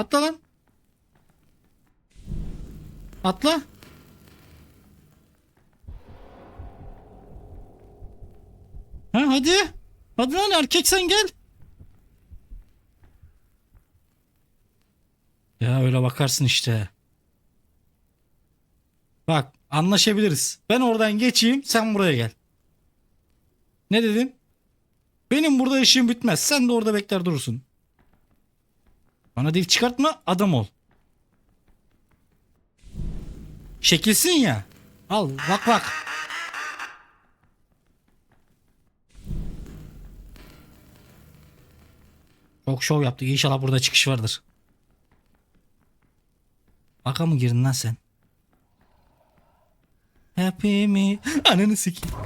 Atla lan. Atla. Ha hadi. Hadi lan erkek sen gel. Ya öyle bakarsın işte. Bak anlaşabiliriz. Ben oradan geçeyim sen buraya gel. Ne dedin? Benim burada işim bitmez. Sen de orada bekler durursun. Bana dil çıkartma adam ol. Şekilsin ya. Al bak bak. Çok şov yaptık. İnşallah burada çıkış vardır. Baka mı girdin lan sen? Happy me. Ananı sikeyim.